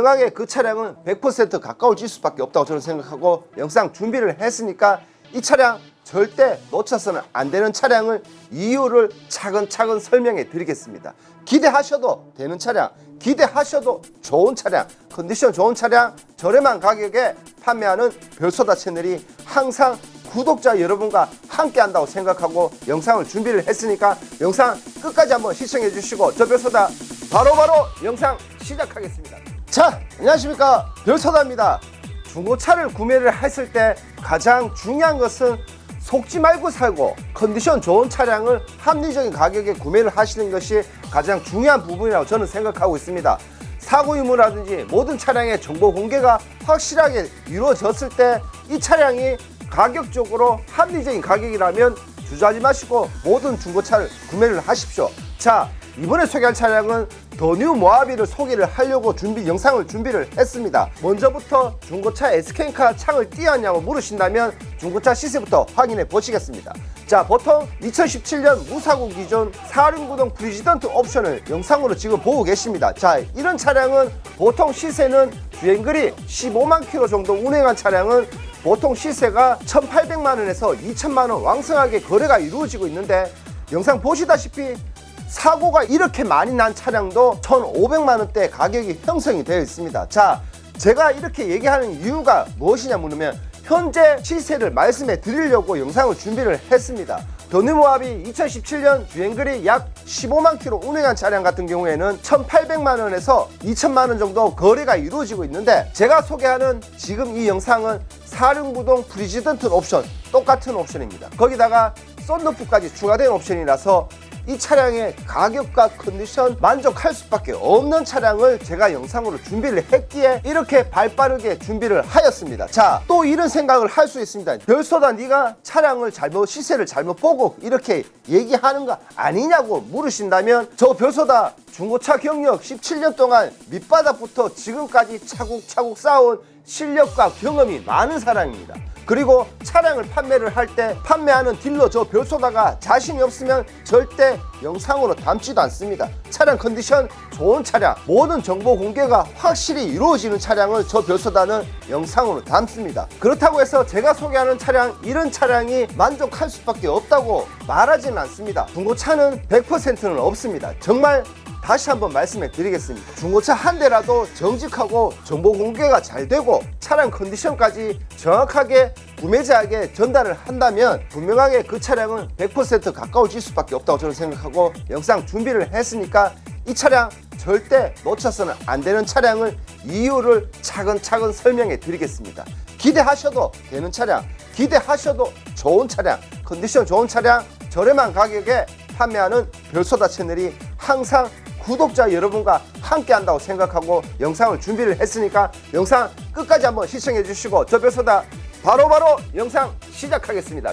분명하게 그 차량은 100% 가까워질 수밖에 없다고 저는 생각하고 영상 준비를 했으니까 이 차량 절대 놓쳐서는 안 되는 차량을 이유를 차근차근 설명해 드리겠습니다. 기대하셔도 되는 차량, 기대하셔도 좋은 차량, 컨디션 좋은 차량, 저렴한 가격에 판매하는 별소다 채널이 항상 구독자 여러분과 함께 한다고 생각하고 영상을 준비를 했으니까 영상 끝까지 한번 시청해 주시고 저 별소다 바로바로 영상 시작하겠습니다. 자, 안녕하십니까. 별소다입니다. 중고차를 구매를 했을 때 가장 중요한 것은 속지 말고 살고 컨디션 좋은 차량을 합리적인 가격에 구매를 하시는 것이 가장 중요한 부분이라고 저는 생각하고 있습니다. 사고 유무라든지 모든 차량의 정보 공개가 확실하게 이루어졌을 때 이 차량이 가격적으로 합리적인 가격이라면 주저하지 마시고 모든 중고차를 구매를 하십시오. 자, 이번에 소개할 차량은 더뉴 모하비를 소개를 하려고 준비 영상을 준비를 했습니다. 먼저부터 중고차 SK카 창을 띄었냐고 물으신다면 중고차 시세부터 확인해 보시겠습니다. 자, 보통 2017년 무사고 기준 4륜구동 프리지던트 옵션을 영상으로 지금 보고 계십니다. 자, 이런 차량은 보통 시세는 주행거리 15만 킬로 정도 운행한 차량은 보통 시세가 1,800만 원에서 2천만 원 왕성하게 거래가 이루어지고 있는데 영상 보시다시피 사고가 이렇게 많이 난 차량도 1,500만 원대 가격이 형성이 되어 있습니다. 자, 제가 이렇게 얘기하는 이유가 무엇이냐 물으면 현재 시세를 말씀해 드리려고 영상을 준비를 했습니다. 더뉴모합이 2017년 주행거리 약 15만 킬로 운행한 차량 같은 경우에는 1,800만 원에서 2천만 원 정도 거래가 이루어지고 있는데 제가 소개하는 지금 이 영상은 사륜구동 프리지던트 옵션 똑같은 옵션입니다. 거기다가 썬루프까지 추가된 옵션이라서 이 차량의 가격과 컨디션 만족할 수밖에 없는 차량을 제가 영상으로 준비를 했기에 이렇게 발빠르게 준비를 하였습니다. 자, 또 이런 생각을 할 수 있습니다. 별소다 네가 차량을 잘못 시세를 잘못 보고 이렇게 얘기하는 거 아니냐고 물으신다면 저 별소다 중고차 경력 17년 동안 밑바닥부터 지금까지 차곡차곡 쌓아온 실력과 경험이 많은 사람입니다. 그리고 차량을 판매를 할 때 판매하는 딜러 저 별소다가 자신이 없으면 절대 영상으로 담지도 않습니다. 차량 컨디션 좋은 차량, 모든 정보 공개가 확실히 이루어지는 차량을 저 별소다는 영상으로 담습니다. 그렇다고 해서 제가 소개하는 차량, 이런 차량이 만족할 수밖에 없다고 말하지는 않습니다. 중고차는 100%는 없습니다. 정말 다시 한번 말씀해 드리겠습니다. 중고차 한 대라도 정직하고 정보 공개가 잘 되고 차량 컨디션까지 정확하게 구매자에게 전달을 한다면 분명하게 그 차량은 100% 가까워질 수밖에 없다고 저는 생각하고 영상 준비를 했으니까 이 차량 절대 놓쳐서는 안 되는 차량을 이유를 차근차근 설명해 드리겠습니다. 기대하셔도 되는 차량, 기대하셔도 좋은 차량, 컨디션 좋은 차량, 저렴한 가격에 판매하는 별소다 채널이 항상 구독자 여러분과 함께 한다고 생각하고 영상을 준비를 했으니까 영상 끝까지 한번 시청해 주시고 저 별소다 바로바로 영상 시작하겠습니다.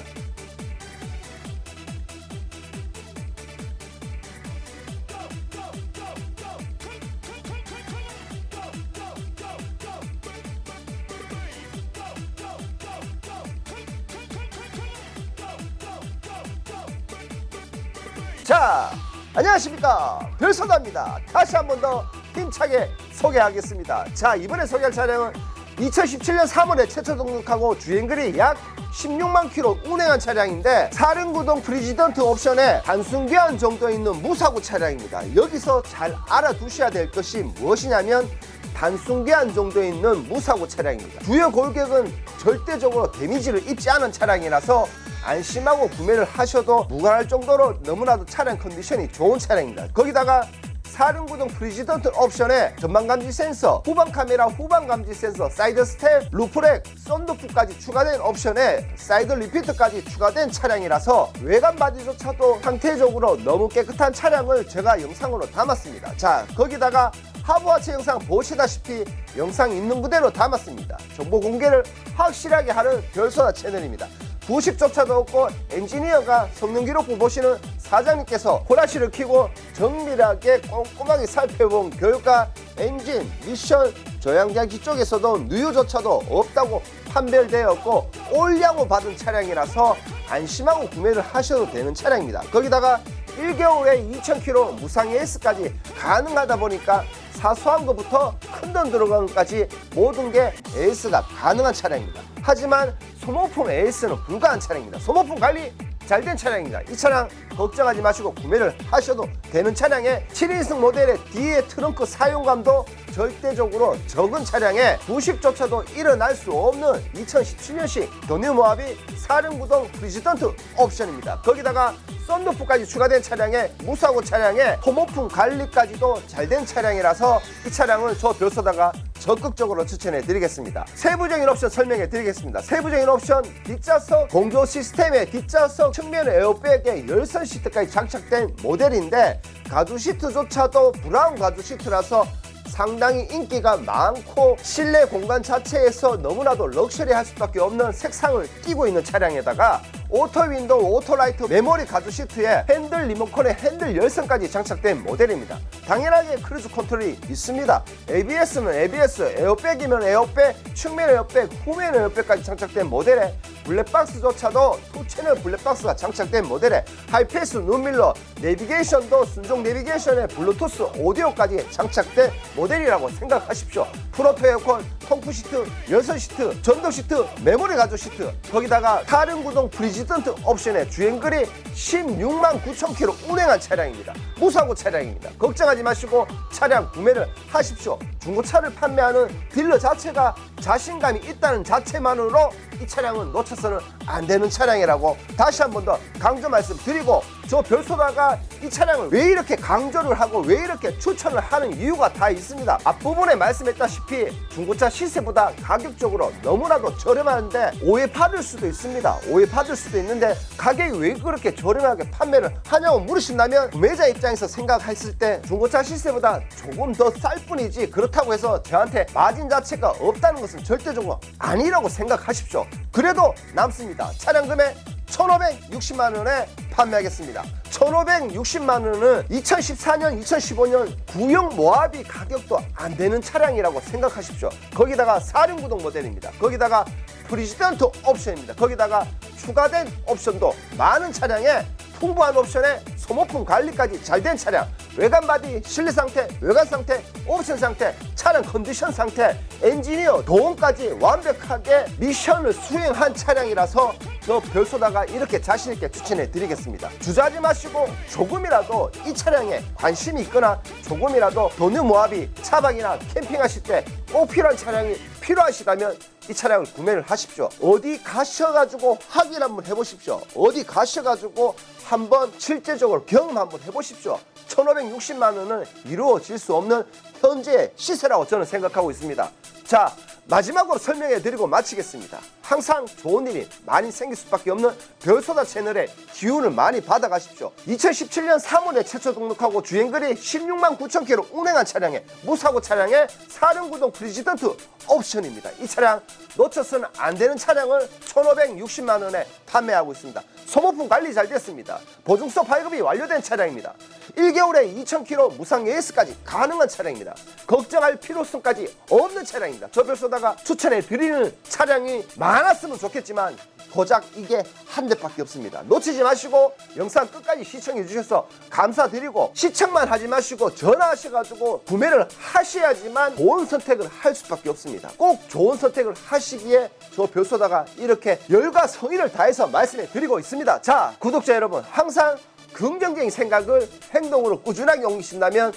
안녕하십니까. 별소다입니다. 다시 한 번 더 힘차게 소개하겠습니다. 자, 이번에 소개할 차량은 2017년 3월에 최초 등록하고 주행거리 약 16만 킬로 운행한 차량인데 사륜구동 프리지던트 옵션에 단순 교환 정도 있는 무사고 차량입니다. 여기서 잘 알아두셔야 될 것이 무엇이냐면 단순 교환 정도 있는 무사고 차량입니다. 주요 골격은 절대적으로 데미지를 입지 않은 차량이라서 안심하고 구매를 하셔도 무관할 정도로 너무나도 차량 컨디션이 좋은 차량입니다. 거기다가 사륜구동 프리지던트 옵션에 전방감지 센서, 후방 카메라 후방 감지 센서, 사이드 스텝, 루프렉, 썬루프까지 추가된 옵션에 사이드 리피트까지 추가된 차량이라서 외관 바디조차도 상태적으로 너무 깨끗한 차량을 제가 영상으로 담았습니다. 자, 거기다가 하부 하체 영상 보시다시피 영상 있는 그대로 담았습니다. 정보 공개를 확실하게 하는 별소다 채널입니다. 부식조차도 없고 엔지니어가 성능 기록부 보시는 사장님께서 호라시를 켜고 정밀하게 꼼꼼하게 살펴본 결과 엔진, 미션, 조향장치 쪽에서도 누유조차도 없다고 판별되었고 올량을 받은 차량이라서 안심하고 구매를 하셔도 되는 차량입니다. 거기다가 1개월에 2,000km 무상 AS까지 가능하다 보니까 사소한 것부터 큰 돈 들어간 것까지 모든 게 AS가 가능한 차량입니다. 하지만 소모품 AS는 불가한 차량입니다. 소모품 관리 잘 된 차량입니다. 이 차량 걱정하지 마시고 구매를 하셔도 되는 차량에 7인승 모델의 뒤에 트렁크 사용감도 절대적으로 적은 차량에 부식조차도 일어날 수 없는 2017년식 도뉴 모하비 사륜구동 프리지던트 옵션입니다. 거기다가 썬루프까지 추가된 차량에 무사고 차량에 소모품 관리까지도 잘 된 차량이라서 이 차량을 저 별소다가 적극적으로 추천해 드리겠습니다. 세부적인 옵션 설명해 드리겠습니다. 세부적인 옵션 뒷좌석 공조 시스템에 뒷좌석 측면 에어백에 열선 시트까지 장착된 모델인데 가죽 시트조차도 브라운 가죽 시트라서 상당히 인기가 많고 실내 공간 자체에서 너무나도 럭셔리할 수밖에 없는 색상을 띄고 있는 차량에다가 오토 윈도우, 오토 라이트, 메모리 가죽 시트에 핸들 리모컨에 핸들 열선까지 장착된 모델입니다. 당연하게 크루즈 컨트롤이 있습니다. ABS는 ABS, 에어백이면 에어백, 측면 에어백, 후면 에어백까지 장착된 모델에 블랙박스조차도 투 채널 블랙박스가 장착된 모델에 하이패스 눈밀러, 내비게이션도 순정 내비게이션에 블루투스 오디오까지 장착된 모델이라고 생각하십시오. 프로토 에어컨, 통풍 시트, 열선 시트, 전동 시트, 메모리 가죽 시트, 거기다가 타륜 구동 프리지던트 옵션에 주행거리 16만 9천 킬로 운행한 차량입니다. 무사고 차량입니다. 걱정하지 마시고 차량 구매를 하십시오. 중고차를 판매하는 딜러 자체가 자신감이 있다는 자체만으로 이 차량은 놓 쳐서는 안 되는 차량이라고 다시 한 번 더 강조 말씀드리고 저 별소다가 이 차량을 왜 이렇게 강조를 하고 왜 이렇게 추천을 하는 이유가 다 있습니다. 앞부분에 말씀했다시피 중고차 시세보다 가격적으로 너무나도 저렴한데 오해 받을 수도 있습니다. 오해 받을 수도 있는데 가격이 왜 그렇게 저렴하게 판매를 하냐고 물으신다면 구매자 입장에서 생각했을 때 중고차 시세보다 조금 더 쌀 뿐이지 그렇다고 해서 저한테 마진 자체가 없다는 것은 절대적으로 아니라고 생각하십시오. 그래도 남습니다. 차량 금액 1,560만 원에 판매하겠습니다. 1,560만 원은 2014년, 2015년 구형 모하비 가격도 안 되는 차량이라고 생각하십시오. 거기다가 사륜구동 모델입니다. 거기다가 프리지던트 옵션입니다. 거기다가 추가된 옵션도 많은 차량에 풍부한 옵션에 소모품 관리까지 잘 된 차량 외관 바디 실내 상태 외관 상태 옵션 상태 차량 컨디션 상태 엔지니어 도움까지 완벽하게 미션을 수행한 차량이라서 저 별소다가 이렇게 자신 있게 추천해 드리겠습니다 주저하지 마시고 조금이라도 이 차량에 관심이 있거나 조금이라도 도뉴 모하비 차박이나 캠핑하실 때 꼭 필요한 차량이 필요하시다면 이 차량을 구매를 하십시오. 어디 가셔가지고 확인 한번 해보십시오. 어디 가셔가지고 한번 실제적으로 경험 한번 해보십시오. 1,560만 원은 이루어질 수 없는 현재 시세라고 저는 생각하고 있습니다. 자, 마지막으로 설명해 드리고 마치겠습니다. 항상 좋은 일이 많이 생길 수밖에 없는 별소다 채널의 기운을 많이 받아가십시오. 2017년 3월에 최초 등록하고 주행거리 16만 9천 킬로 운행한 차량에 무사고 차량에 사륜구동 프리지던트 옵션입니다. 이 차량 놓쳐서는 안 되는 차량을 1,560만 원에 판매하고 있습니다. 소모품 관리 잘 됐습니다. 보증서 발급이 완료된 차량입니다. 1개월에 2,000km 무상 AS까지 가능한 차량입니다. 걱정할 필요성까지 없는 차량입니다. 저 별소다가 추천해 드리는 차량이 많 았으면 좋겠지만 고작 이게 한 대밖에 없습니다. 놓치지 마시고 영상 끝까지 시청해 주셔서 감사드리고 시청만 하지 마시고 전화하셔가지고 구매를 하셔야지만 좋은 선택을 할 수밖에 없습니다. 꼭 좋은 선택을 하시기에 저 별소다가 이렇게 열과 성의를 다해서 말씀해 드리고 있습니다. 자, 구독자 여러분 항상 긍정적인 생각을 행동으로 꾸준하게 옮기신다면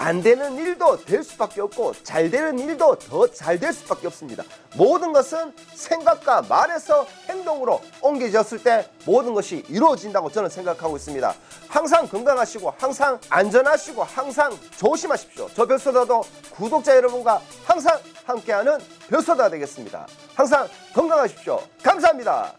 안 되는 일도 될 수밖에 없고 잘 되는 일도 더 잘 될 수밖에 없습니다. 모든 것은 생각과 말에서 행동으로 옮겨졌을 때 모든 것이 이루어진다고 저는 생각하고 있습니다. 항상 건강하시고 항상 안전하시고 항상 조심하십시오. 저 별소다도 구독자 여러분과 항상 함께하는 별소다 되겠습니다. 항상 건강하십시오. 감사합니다.